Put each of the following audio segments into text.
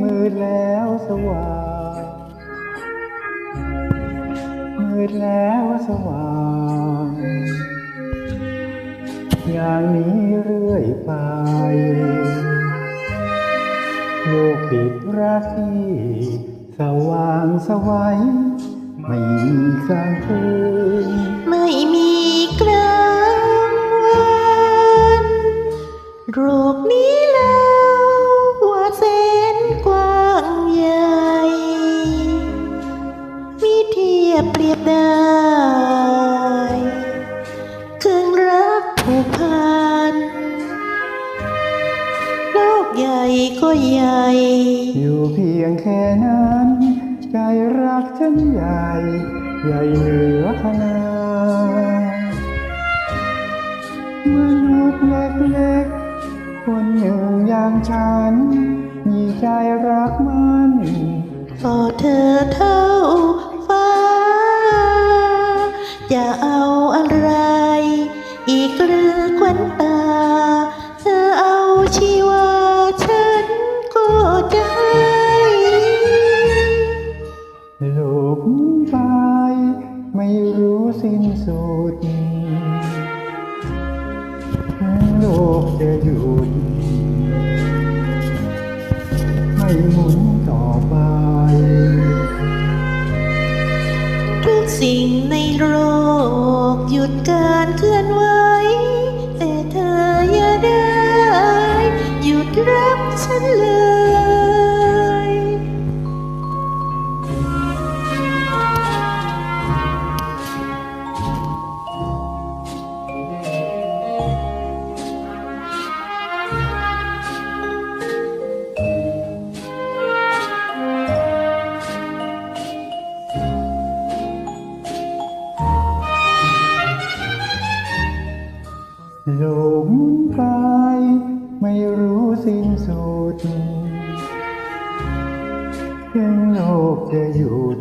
มืดแล้วสว่าง มืดแล้วสว่าง อย่างนี้เรื่อยไป โลกปิดราศีสว่างสวัยไม่มีกลางคืน ใหญ่ก็ใหญ่ อยู่เพียงแค่นั้น ใจรักฉันใหญ่ ใหญ่เหนือขนาดมนุษย์เล็กๆ คนหนึ่งอย่างฉัน มีใจรักมันก็เธอเท่าฟ้า จะเอาอะไร อีกหรือควันตา กจะหยุนให้หมุนต่อไป ทุกสิ่งในโลกหยุดกัน โลกหมุนไปไม่รู้สิ้นสุดถึงโลกจะหยุด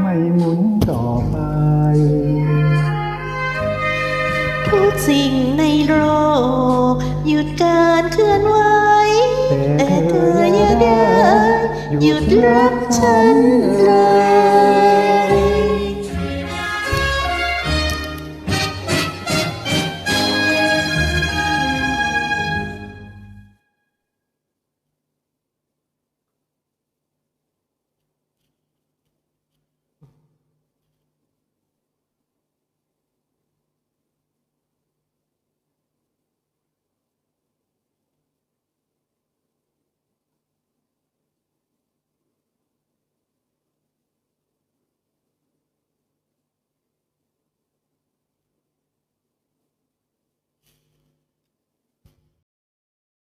ไม่หมุนต่อไป ทุกสิ่งในโลก หยุดการเคลื่อนไหวแต่เธออย่าได้หยุดรักฉันเลย